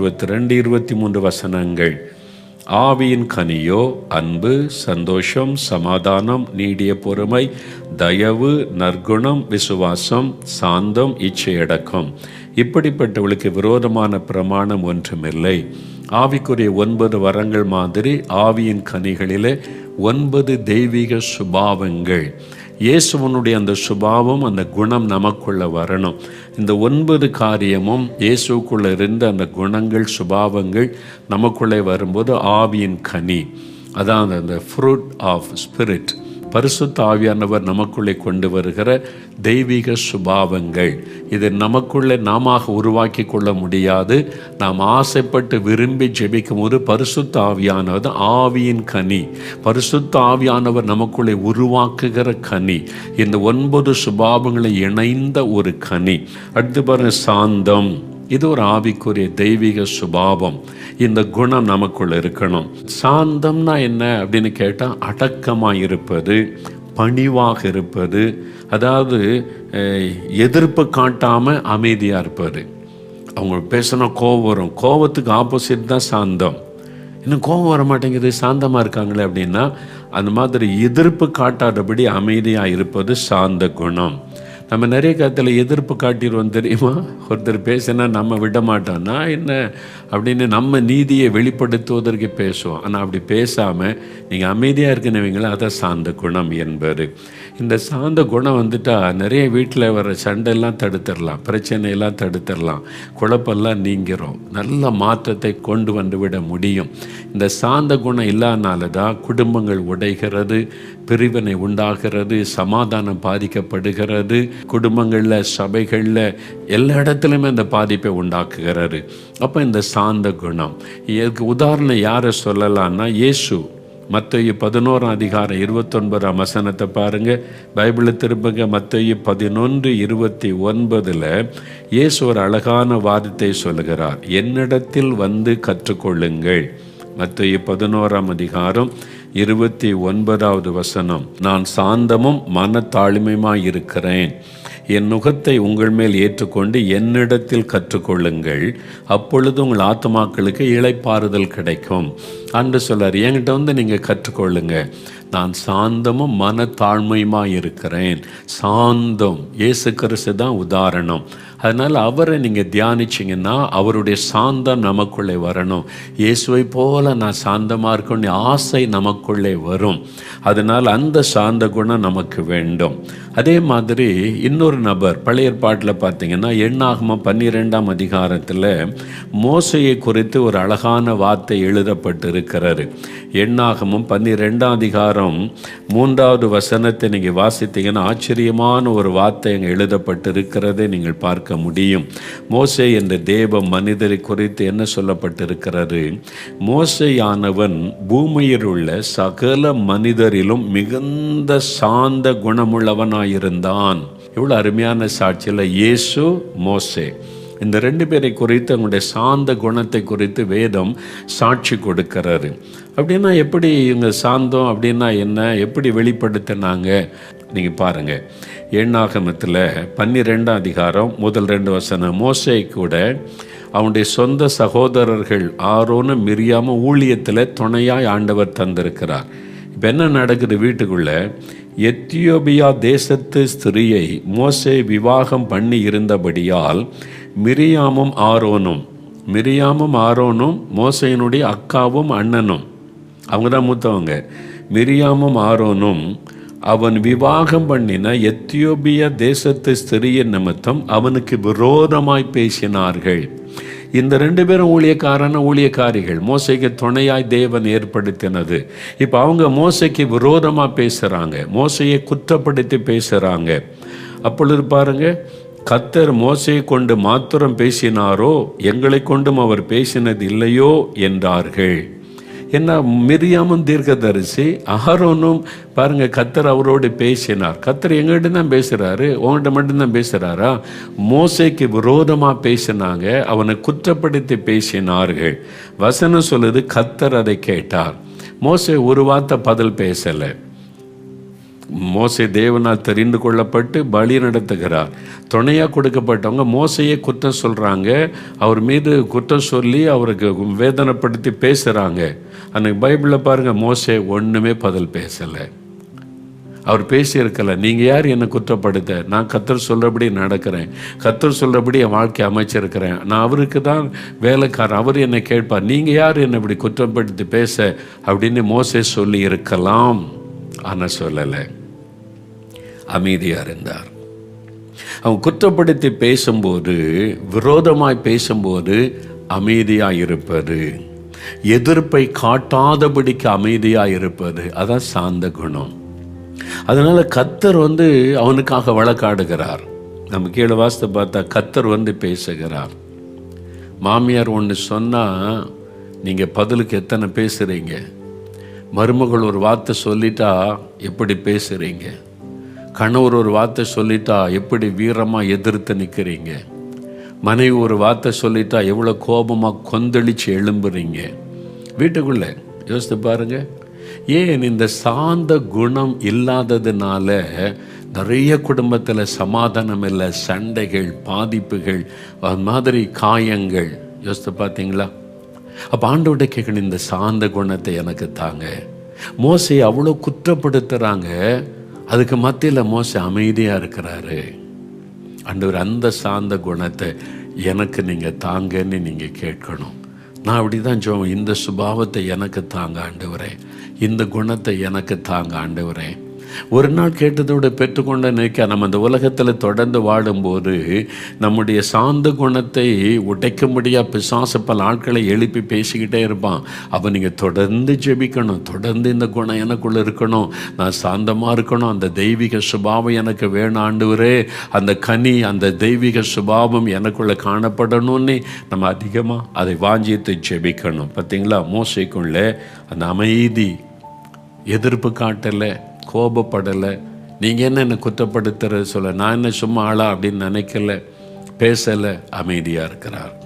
இருபத்தி ரெண்டு இருபத்தி மூன்று வசனங்கள். ஆவியின் கனியோ அன்பு சந்தோஷம் சமாதானம் நீடிய பொறுமை தயவு நற்குணம் விசுவாசம் சாந்தம் இச்சையடக்கம் இப்படிப்பட்டவளுக்கு விரோதமான பிரமாணம் ஒன்றுமில்லை. ஆவிக்குரிய ஒன்பது வரங்கள் மாதிரி ஆவியின் கனிகளிலே ஒன்பது தெய்வீக சுபாவங்கள். இயேசுவனுடைய அந்த சுபாவம் அந்த குணம் நமக்குள்ள வரணும். இந்த ஒன்பது காரியமும் இயேசுக்குள்ள இருந்த அந்த குணங்கள் சுபாவங்கள் நமக்குள்ளே வரும்போது ஆவியின் கனி. அதான் அந்த ஃப்ரூட் ஆஃப் ஸ்பிரிட் பரிசுத்த ஆவியானவர் நமக்குள்ளே கொண்டு வருகிற தெய்வீக சுபாவங்கள். இது நமக்குள்ளே நாம உருவாக்கி கொள்ள முடியாது. நாம் ஆசைப்பட்டு விரும்பி ஜெபிக்கும் போது பரிசுத்த ஆவியானவர் ஆவியின் கனி. பரிசுத்த ஆவியானவர் நமக்குள்ளே உருவாக்குகிற கனி. இந்த ஒன்பது சுபாவங்களை இணைந்த ஒரு கனி. அடுத்து பாருங்க சாந்தம். இது ஒரு ஆவிக்குரிய தெய்வீக சுபாவம். இந்த குணம் நமக்குள்ள இருக்கணும். சாந்தம்னா என்ன அப்படின்னு கேட்டால் அடக்கமாக இருப்பது பணிவாக இருப்பது அதாவது எதிர்ப்பு காட்டாமல் அமைதியாக இருப்பது. அவங்க பேசினா கோவம் வரும். கோவத்துக்கு ஆப்போசிட் தான் சாந்தம். இன்னும் கோபம் வர மாட்டேங்குது சாந்தமாக இருக்காங்களே அப்படின்னா அந்த மாதிரி எதிர்ப்பு காட்டாதபடி அமைதியாக இருப்பது சாந்த குணம். நம்ம நிறைய காலத்தில் எதிர்ப்பு காட்டிடுவோம் தெரியுமா? ஒருத்தர் பேசினா நம்ம விட மாட்டோம் நான் என்ன? அப்படின்னு நம்ம நீதியை வெளிப்படுத்துவதற்கு பேசுவோம். ஆனால் அப்படி பேசாமல் நீங்கள் அமைதியாக இருக்கணுவீங்களா அதை சார்ந்த குணம் என்பது. இந்த சாந்த குணம் வந்துட்டால் நிறைய வீட்டில் வர சண்டையெல்லாம் தடுத்துடலாம் பிரச்சனையெல்லாம் தடுத்துடலாம். குழப்பெல்லாம் நீங்கிறோம் நல்ல மாற்றத்தை கொண்டு வந்து விட முடியும். இந்த சாந்த குணம் இல்லாதனால தான் குடும்பங்கள் உடைகிறது பிரிவினை உண்டாகிறது சமாதானம் பாதிக்கப்படுகிறது. குடும்பங்களில் சபைகளில் எல்லா இடத்துலையுமே அந்த பாதிப்பை உண்டாக்குகிறது. அப்போ இந்த சாந்த குணம். இதுக்கு உதாரணம் யாரை சொல்லலாம்னா இயேசு. மத்தேயு பதினோராம் அதிகாரம் இருபத்தொன்பதாம் வசனத்தை பாருங்கள் பைபிளை திரும்புங்க மத்தேயு பதினொன்று இருபத்தி ஒன்பதில் இயேசு ஒரு அழகான வாதத்தை சொல்லுகிறார். என்னிடத்தில் வந்து கற்றுக்கொள்ளுங்கள். மத்தேயு பதினோராம் அதிகாரம் இருபத்தி ஒன்பதாவது வசனம். நான் சாந்தமும் மனத்தாழ்மையுமாய் இருக்கிறேன். என் நுகத்தை உங்கள் மேல் ஏற்றுக்கொண்டு என்னிடத்தில் கற்றுக்கொள்ளுங்கள். அப்பொழுது உங்கள் ஆத்மாக்களுக்கு இளைப்பாறுதல் கிடைக்கும். அன்று சொல்லார் என்கிட்ட வந்து நீங்கள் கற்றுக்கொள்ளுங்க. நான் சாந்தமும் மனத்தாழ்மையுமா இருக்கிறேன். சாந்தம் இயேசு கிறிஸ்து தான் உதாரணம். அதனால் அவரை நீங்கள் தியானிச்சிங்கன்னா அவருடைய சாந்தம் நமக்குள்ளே வரணும். இயேசுவை போல நான் சாந்தமாக இருக்கணும்னு ஆசை நமக்குள்ளே வரும். அதனால் அந்த சாந்த குணம் நமக்கு வேண்டும். அதே மாதிரி இன்னொரு நபர் பழைய பாட்டில் பார்த்தீங்கன்னா எண்ணாகமம் பன்னிரெண்டாம் அதிகாரத்தில் மோசையை குறித்து ஒரு அழகான வார்த்தை எழுதப்பட்டிருக்கு. இருக்கிறாரு எண்ணாகமும் பன்னிரெண்டாம் அதிகாரம் மூன்றாவது வசனத்தை நீங்கள் வாசித்தீங்கன்னா ஆச்சரியமான ஒரு வார்த்தை அங்கே எழுதப்பட்டு இருக்கிறதை நீங்கள் பார்க்க முடியும். மோசே என்ற தேவ மனிதரை குறித்து என்ன சொல்லப்பட்டிருக்கிறாரு மோசையானவன் பூமியில் உள்ள சகல மனிதரிலும் மிகுந்த சாந்த குணமுள்ளவனாயிருந்தான். இவ்வளோ அருமையான சாட்சியில் இயேசு மோசே. இந்த ரெண்டு பேரை குறித்து அவங்களுடைய சாந்த குணத்தை குறித்து வேதம் சாட்சி கொடுக்கிறாரு அப்படின்னா எப்படி இவங்க சாந்தம்? அப்படின்னா என்ன? எப்படி வெளிப்படுத்தினாங்க? நீங்கள் பாருங்கள் எண்ணாகமத்தில் பன்னிரெண்டாம் அதிகாரம் முதல் ரெண்டு வசனம். மோசை கூட அவனுடைய சொந்த சகோதரர்கள் ஆரோன்னு மிரியாமல் ஊழியத்தில் துணையாய் ஆண்டவர் தந்திருக்கிறார். இப்போ என்ன நடக்குது வீட்டுக்குள்ளே? எத்தியோபியா தேசத்து ஸ்திரியை மோசே விவாகம் பண்ணி இருந்தபடியால் மிரியாமும் ஆரோனும் மிரியாமும் ஆரோனும் மோசையினுடைய அக்காவும் அண்ணனும். அவங்க தான் மூத்தவங்க. மிரியாமும் ஆரோனும் அவன் விவாகம் பண்ணின எத்தியோபிய தேசத்து ஸ்திரியின் நிமித்தம் அவனுக்கு விரோதமாய் பேசினார்கள். இந்த ரெண்டு பேரும் ஊழியக்காரன ஊழியக்காரிகள். மோசைக்கு துணையாய் தேவன் ஏற்படுத்தினது. இப்போ அவங்க மோசைக்கு விரோதமாக பேசுகிறாங்க மோசையை குற்றப்படுத்தி பேசுகிறாங்க அப்பொழுது பாருங்க கத்தர் மோசையை கொண்டு மாத்திரம் பேசினாரோ? எங்களை கொண்டும் அவர் பேசினது இல்லையோ? என்றார்கள். என்ன மிரியாமும் தீர்க்கதரிசி அஹரோனும் பாருங்க கத்தர் அவரோடு பேசினார். கத்தர் எங்கள்கிட்ட தான் பேசுகிறாரு உங்கள்கிட்ட மட்டும்தான் பேசுகிறாரா மோசைக்கு விரோதமாக பேசினாங்க அவனை குற்றப்படுத்தி பேசினார்கள். வசனம் சொல்லுது கத்தர் அதை கேட்டார். மோசை ஒரு வார்த்தை பதில் பேசலை. மோசை தேவனால் தெரிந்து கொள்ளப்பட்டு பலி நடத்துகிறார். துணையாக கொடுக்கப்பட்டவங்க மோசையே குற்றம் சொல்கிறாங்க அவர் மீது குற்றம் சொல்லி அவருக்கு வேதனைப்படுத்தி பேசுகிறாங்க அன்றைக்கி பைபிளில் பாருங்கள் மோசே ஒன்றுமே பதில் பேசலை. அவர் பேசியிருக்கல நீங்கள் யார் என்னை குற்றப்படுத்த? நான் கத்தர் சொல்கிறபடி நடக்கிறேன். கத்தர் சொல்கிறபடி என் வாழ்க்கை அமைச்சிருக்கிறேன். நான் அவருக்கு தான் வேலைக்காரன். அவர் என்னை கேட்பார் நீங்கள் யார் என்னை இப்படி குற்றப்படுத்தி பேச? அப்படின்னு மோசே சொல்லி இருக்கலாம் ஆனால் சொல்லலை. அமைதியாக இருந்தார். அவன் குற்றப்படுத்தி பேசும்போது விரோதமாய் பேசும்போது அமைதியாக இருப்பது. எதிர்ப்பை காட்டாதபடிக்கு அமைதியாக இருப்பது அதான் சாந்த குணம். அதனால் கத்தர் வந்து அவனுக்காக வழக்காடுகிறார். நம்ம கீழே வாசத்தை பார்த்தா கத்தர் வந்து பேசுகிறார். மாமியார் ஒன்று சொன்னால் நீங்கள் பதிலுக்கு எத்தனை பேசுகிறீங்க மருமகள் ஒரு வார்த்தை சொல்லிட்டா எப்படி பேசுகிறீங்க கணவர் ஒரு வார்த்தை சொல்லிட்டா எப்படி வீரமாக எதிர்த்து நிற்கிறீங்க மனைவி ஒரு வார்த்தை சொல்லிட்டா எவ்வளோ கோபமாக கொந்தளிச்சு எழும்புறீங்க? வீட்டுக்குள்ளே யோசித்து பாருங்கள் ஏன் இந்த சாந்த குணம் இல்லாததுனால நிறைய குடும்பத்தில் சமாதானம் இல்லை சண்டைகள் பாதிப்புகள் அது மாதிரி காயங்கள். யோசித்து பார்த்தீங்களா? அப்போ ஆண்டோட கேட்கணும் இந்த சாந்த குணத்தை எனக்கு தாங்க. மோசையை அவ்வளோ குற்றப்படுத்துகிறாங்க அதுக்கு மத்தியில் மோசை அமைதியாக இருக்கிறாரு. அண்டவர் அந்த சார்ந்த குணத்தை எனக்கு நீங்கள் தாங்கன்னு நீங்கள் கேட்கணும். நான் அப்படி தான் சொல்லுவேன் இந்த சுபாவத்தை எனக்கு தாங்க ஆண்டவரே. இந்த குணத்தை எனக்கு தாங்க ஆண்டவரேன் ஒரு நாள் கேட்டதோடு பெற்றுக்கொண்ட நினைக்க நம்ம இந்த உலகத்தில் தொடர்ந்து வாடும்போது நம்முடைய சாந்த குணத்தை உடைக்கும்படியாக பிசாசு பல ஆட்களை எழுப்பி பேசிக்கிட்டே இருப்பான். அப்போ நீங்கள் தொடர்ந்து ஜெபிக்கணும். தொடர்ந்து இந்த குணம் எனக்குள்ளே இருக்கணும். நான் சாந்தமாக இருக்கணும். அந்த தெய்வீக சுபாவம் எனக்கு வேணும் ஆண்டுவரே. அந்த கனி அந்த தெய்வீக சுபாவம் எனக்குள்ளே காணப்படணும்னு நம்ம அதிகமாக அதை வாஞ்சியத்தை ஜெபிக்கணும். பார்த்தீங்களா மோசைக்குள்ளே அந்த அமைதி எதிர்ப்பு காட்டலை. கோபப்படலை. நீங்கள் என்ன என்னை குற்றப்படுத்துறது சொல்ல நான் என்ன சும்மா ஆளா அப்படின்னு நினைக்கல பேசலை அமைதியாக இருக்கிறார்.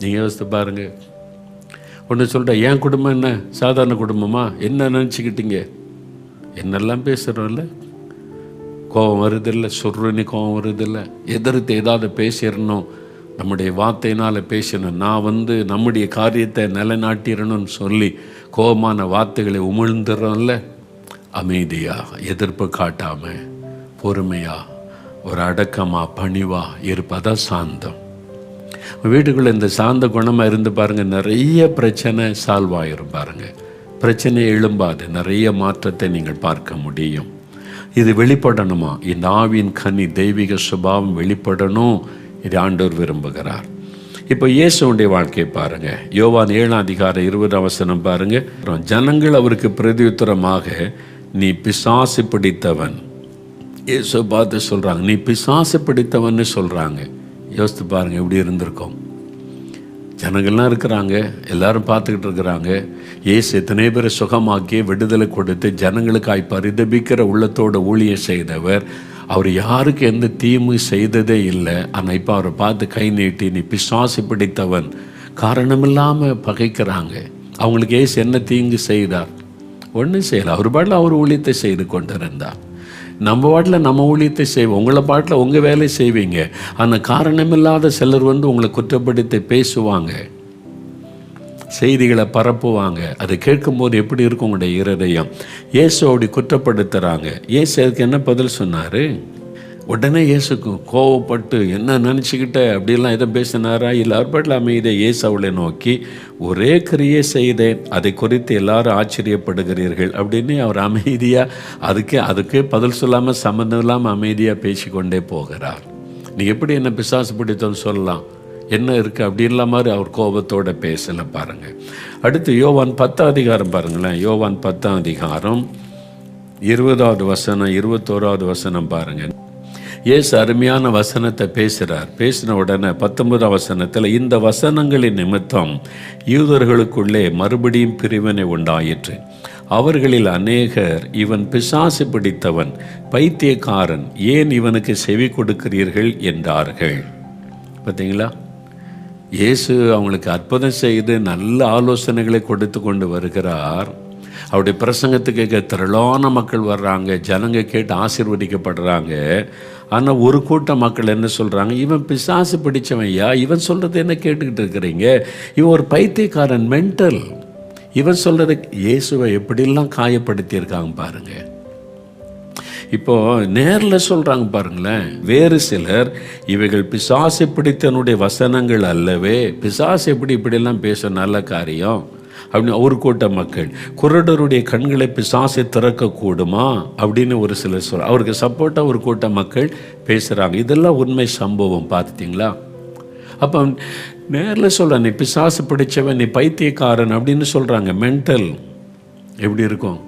நீங்கள் யோசித்து பாருங்கள் ஒன்று சொல்கிறேன் என் குடும்பம் என்ன? சாதாரண குடும்பமா? என்ன நினச்சிக்கிட்டீங்க? என்னெல்லாம் பேசுகிறோம்ல கோபம் வருதில்லை சுருணி கோபம் வருதில்லை. எதிர்த்து ஏதாவது பேசிடணும். நம்முடைய வார்த்தையினால் பேசணும். நான் வந்து நம்முடைய காரியத்தை நிலைநாட்டிடணும்னு சொல்லி கோபமான வார்த்தைகளை உமிழ்ந்துடுறோம்ல. அமைதியாக எதிர்ப்பு காட்டாமல் பொறுமையாக ஒரு அடக்கமாக பணிவாக இருப்பதான் சாந்தம். வீட்டுக்குள்ளே இந்த சாந்த குணமாக இருந்து பாருங்கள் நிறைய பிரச்சனை சால்வ் ஆகிரும் பாருங்கள் பிரச்சனை எழும்பாது நிறைய மாற்றத்தை நீங்கள் பார்க்க முடியும். இது வெளிப்படணுமா? இந்த ஆவின் கனி தெய்வீக சுபாவம் வெளிப்படணும் இது ஆண்டோர் விரும்புகிறார். இப்போ இயேசுடைய வாழ்க்கையை பாருங்க. யோவான் ஏழாம் அதிகார இருபது அவசரம் பாருங்க. அப்புறம் ஜனங்கள் அவருக்கு பிரதியுத்தரமாக நீ பிசாசு பிடித்தவன். இயேசு பார்த்து சொல்கிறாங்க நீ பிசாசு பிடித்தவன்னு சொல்கிறாங்க யோசித்து பாருங்கள் எப்படி இருந்திருக்கோம். ஜனங்கள்லாம் இருக்கிறாங்க எல்லாரும் பார்த்துக்கிட்டு இருக்கிறாங்க. ஏசு எத்தனை பேரை சுகமாக்கி விடுதலை கொடுத்து ஜனங்களுக்காய் பரிதபிக்கிற உள்ளத்தோட ஊழியம் செய்தவர். அவர் யாருக்கு எந்த தீமை செய்ததே இல்லை. ஆனால் இப்போ அவரை பார்த்து கை நீட்டி நீ பிசாசு பிடித்தவன். காரணமில்லாமல் பகைக்கிறாங்க. அவங்களுக்கு ஏசு என்ன தீங்கு செய்தார்? ஒன்றும் செய்யலை. அவர் பாட்டில் அவர் ஊழியத்தை செய்து கொண்டிருந்தார். நம்ம பாட்டில் நம்ம ஊழியத்தை செய்வோம். உங்களை பாட்டில் உங்கள் வேலையை செய்வீங்க. ஆனால் காரணமில்லாத சிலர் வந்து உங்களை குற்றப்படுத்தி பேசுவாங்க. செய்திகளை பரப்புவாங்க. அதை கேட்கும்போது எப்படி இருக்கும் உங்களுடைய இருதயம்? ஏசு அப்படி குற்றப்படுத்துகிறாங்க ஏசு அதுக்கு என்ன பதில் சொன்னார்? உடனே இயேசுக்கு கோவப்பட்டு என்ன நினச்சிக்கிட்ட? அப்படிலாம் எதை பேசினாரா? இல்லை அவர்பாட்டில் அமைதியை இயேசு அவளை நோக்கி ஒரே கிரியை செய்தேன் அதை குறித்து எல்லாரும் ஆச்சரியப்படுகிறீர்கள். அப்படின்னு அவர் அமைதியாக அதுக்கே அதுக்கே பதில் சொல்லாமல் சம்மந்தம் இல்லாமல் அமைதியாக பேசிக்கொண்டே போகிறார். நீ எப்படி என்ன பிசாசு பிடித்தோன்னு சொல்லலாம்? என்ன இருக்குது அப்படின்ல மாதிரி அவர் கோபத்தோட பேசலை பாருங்கள் அடுத்து யோவான் பத்தாம் அதிகாரம் பாருங்களேன். யோவான் பத்தாம் அதிகாரம் இருபதாவது வசனம் இருபத்தோராவது வசனம் பாருங்கள் இயேசு அருமையான வசனத்தை பேசுகிறார் பேசின உடனே பத்தொன்பதாம் வசனத்தில் இந்த வசனங்களின் நிமித்தம் யூதர்களுக்குள்ளே மறுபடியும் பிரிவினை உண்டாயிற்று. அவர்களில் அநேகர் இவன் பிசாசு பிடித்தவன் பைத்தியக்காரன் ஏன் இவனுக்கு செவி கொடுக்கிறீர்கள் என்றார்கள். பார்த்தீங்களா? இயேசு அவங்களுக்கு அற்புதம் செய்து நல்ல ஆலோசனைகளை கொடுத்து கொண்டு வருகிறார். அவருடைய பிரசங்கத்துக்கு திரளான மக்கள் வர்றாங்க ஜனங்க கேட்டு ஆசிர்வதிக்கப்படுறாங்க. ஆனால் ஒரு கூட்ட மக்கள் என்ன சொல்கிறாங்க இவன் பிசாசு பிடிச்சவன் ஐயா இவன் சொல்கிறத என்ன கேட்டுக்கிட்டு இருக்கிறீங்க? இவன் ஒரு பைத்தியக்காரன் மென்டல் இவன் சொல்கிறத இயேசுவை எப்படிலாம் காயப்படுத்தியிருக்காங்க பாருங்கள் இப்போ நேரில் சொல்கிறாங்க பாருங்களேன் வேறு சிலர் இவைகள் பிசாசு பிடித்தனுடைய வசனங்கள் அல்லவே. பிசாசு எப்படி இப்படிலாம் பேச நல்ல காரியம்? அப்படின்னு ஒரு கூட்ட மக்கள் குரடருடைய கண்களை பிசாசை திறக்கக்கூடுமா? அப்படின்னு ஒரு சிலர் சொல் அவருக்கு சப்போர்ட்டாக ஒரு கூட்ட மக்கள் பேசுகிறாங்க இதெல்லாம் உண்மை சம்பவம் பார்த்துட்டிங்களா? அப்போ நேரில் சொல்கிறேன் நீ பிசாசு பிடிச்சவன் நீ பைத்தியக்காரன் அப்படின்னு சொல்கிறாங்க மென்டல் எப்படி இருக்கும்?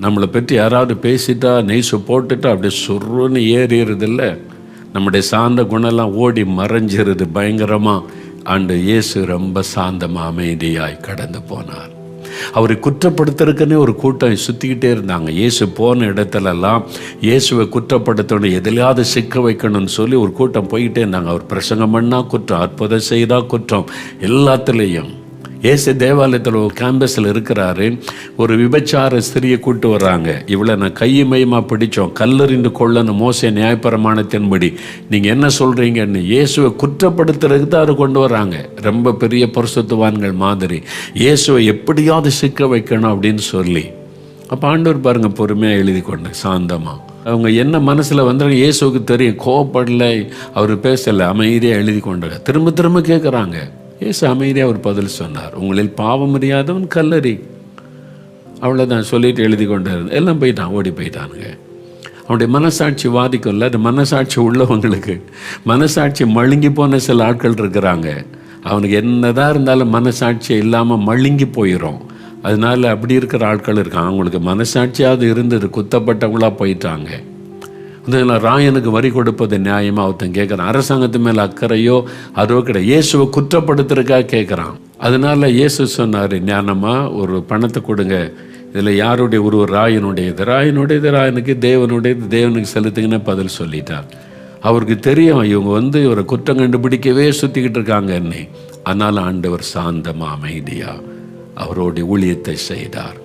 நம்மளை பற்றி யாராவது பேசிட்டா நெய்ஸு போட்டுட்டா அப்படியே சொருன்னு ஏறிடுறதில்ல. நம்முடைய சார்ந்த குணம்லாம் ஓடி மறைஞ்சிருது பயங்கரமாக ஆண்டு இயேசு ரொம்ப சாந்தமாக அமைதியாய் கடந்து போனார். அவரை குற்றப்படுத்துறதுக்குன்னே ஒரு கூட்டம் சுற்றிக்கிட்டே இருந்தாங்க. இயேசு போன இடத்துலலாம் இயேசுவை குற்றப்படுத்தணும் எதிலையாவது சிக்க வைக்கணும்னு சொல்லி ஒரு கூட்டம் போய்கிட்டே இருந்தாங்க. அவர் பிரசங்கம் பண்ணால் குற்றம் அற்புதம் செய்தால் குற்றம் எல்லாத்துலேயும். ஏசு தேவாலயத்தில் ஒரு கேம்பஸில் இருக்கிறாரு. ஒரு விபச்சார ஸ்திரியை கூட்டு வர்றாங்க. இவ்வளோ நான் கையுமையமாக பிடிச்சோம். கல்லறிந்து கொள்ளணும். மோச நியாயப்பிரமாணத்தின்படி. நீங்கள் என்ன சொல்கிறீங்கன்னு இயேசுவை குற்றப்படுத்துறதுக்கு தான் அதை கொண்டு வராங்க ரொம்ப பெரிய பரிசுத்துவான்கள் மாதிரி. இயேசுவை எப்படியாவது சிக்க வைக்கணும் அப்படின்னு சொல்லி. அப்போ ஆண்டவர் பாருங்கள் பொறுமையாக எழுதி கொண்டு சாந்தமாக அவங்க என்ன மனசில் வந்தாலும் இயேசுவுக்கு தெரியும். கோவப்படலை அவர் பேசலை அமைதியாக எழுதி கொண்டாங்க திரும்ப திரும்ப கேட்குறாங்க ஏசு அமைதியாக ஒரு பதில் சொன்னார். உங்களில் பாவம் அறியாதவன் கல்லறி. அவ்வளோதான் சொல்லிட்டு எழுதி கொண்டு எல்லாம் போயிட்டான் ஓடி போயிட்டானுங்க அவனுடைய மனசாட்சி வாதிக்கும்ல அது மனசாட்சி உள்ளவங்களுக்கு. மனசாட்சி மழுங்கி போன சில ஆட்கள் இருக்கிறாங்க. அவனுக்கு என்னதான் இருந்தாலும் மனசாட்சி இல்லாமல் மழுங்கி போயிடும் அதனால அப்படி இருக்கிற ஆட்கள் இருக்காங்க. அவங்களுக்கு மனசாட்சியாவது இருந்தது குத்தப்பட்டவங்களாக போயிட்டாங்க. இந்த ராயனுக்கு வரி கொடுப்பது நியாயமாக ஒருத்தன் கேட்குறான் அரசாங்கத்து மேலே அக்கறையோ அதோ கிடையாது. இயேசுவை குற்றப்படுத்துறதுக்காக கேட்குறான் அதனால இயேசு சொன்னார் ஞானமாக ஒரு பணத்தை கொடுங்க. இதில் யாருடைய ஒரு ராயனுடையது? ராயனுடையது ராயனுக்கு தேவனுடையது. தேவனுக்கு செலுத்துங்கன்னு பதில் சொல்லிட்டார். அவருக்கு தெரியும் இவங்க வந்து இவரை குற்றம் கண்டுபிடிக்கவே சுற்றிக்கிட்டு இருக்காங்க என்னை அதனால் ஆண்டவர் சாந்தமாக அமைதியாக அவருடைய ஊழியத்தை செய்தார்.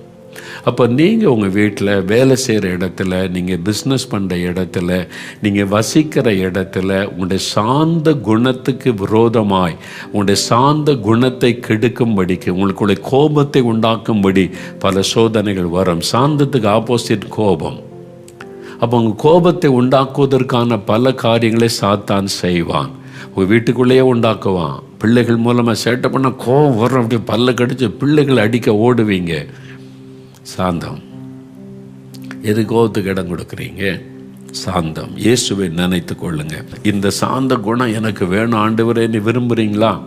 அப்போ நீங்கள் உங்கள் வீட்டில் வேலை செய்கிற இடத்துல நீங்கள் பிஸ்னஸ் பண்ணுற இடத்துல நீங்கள் வசிக்கிற இடத்துல உங்களுடைய சார்ந்த குணத்துக்கு விரோதமாய் உங்களுடைய சார்ந்த குணத்தை கெடுக்கும்படிக்கு உங்களுக்குள்ள கோபத்தை உண்டாக்கும்படி பல சோதனைகள் வரும். சாந்தத்துக்கு ஆப்போசிட் கோபம். அப்போ உங்கள் கோபத்தை உண்டாக்குவதற்கான பல காரியங்களை சாத்தான் செய்வான். உங்கள் வீட்டுக்குள்ளேயே உண்டாக்குவான். பிள்ளைகள் மூலமாக சேட்டை பண்ணால் கோபம் வரும். அப்படியே பல்ல கடிச்சு பிள்ளைகள் அடிக்க ஓடுவீங்க. சாந்தம். எது கோபத்துக்கு இடம் கொடுக்குறீங்க? சாந்தம். இயேசுவை நினைத்து கொள்ளுங்க. இந்த சாந்த குணம் எனக்கு வேணும். ஆண்டு நீ விரும்புகிறீங்களா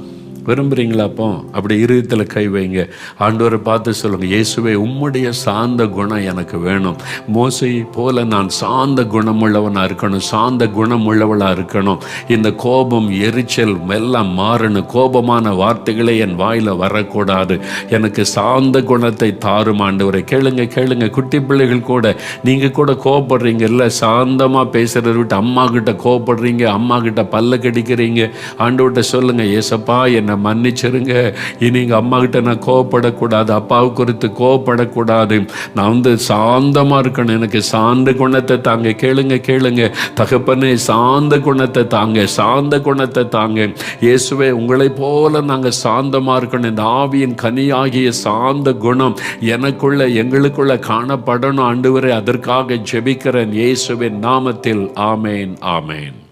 விரும்புகிறீங்களா அப்போ அப்படி இருதயத்தில் கை வைங்க. ஆண்டவரை பார்த்து சொல்லுங்கள் இயேசுவே உம்முடைய சாந்த குணம் எனக்கு வேணும். மோசை போல நான் சாந்த குணமுள்ளவனாக இருக்கணும் சாந்த குணமுள்ளவளாக இருக்கணும். இந்த கோபம் எரிச்சல் எல்லாம் மாறணும். கோபமான வார்த்தைகளே என் வாயில் வரக்கூடாது. எனக்கு சாந்த குணத்தை தாரும் ஆண்டவரை. கேளுங்க கேளுங்க. குட்டி பிள்ளைகள் கூட நீங்கள் கூட கோவப்படுறீங்க இல்லை சாந்தமாக பேசுகிறத விட்டு அம்மா கிட்ட கோபப்படுறீங்க அம்மா கிட்ட பல்ல கடிக்கிறீங்க. ஆண்டவர்கிட்ட சொல்லுங்க ஏசப்பா என்னை மன்னிச்சிருங்க. இனி எங்கள் அம்மா கிட்ட நான் கோவப்படக்கூடாது அப்பாவை குறித்து கோவப்படக்கூடாது. நான் வந்து சாந்தமாக இருக்கணும். எனக்கு சாந்த குணத்தை தாங்க. கேளுங்க கேளுங்க. தகப்பனே சாந்த குணத்தை தாங்க. சாந்த குணத்தை தாங்க. இயேசுவே உங்களைப் போல நாங்கள் சாந்தமாக இருக்கணும். இந்த ஆவியின் கனியாகிய சாந்த குணம் எனக்குள்ள எங்களுக்குள்ள காணப்படணும். அன்றுவரை அதற்காக ஜெபிக்கிறேன். இயேசுவின் நாமத்தில். ஆமேன் ஆமேன்.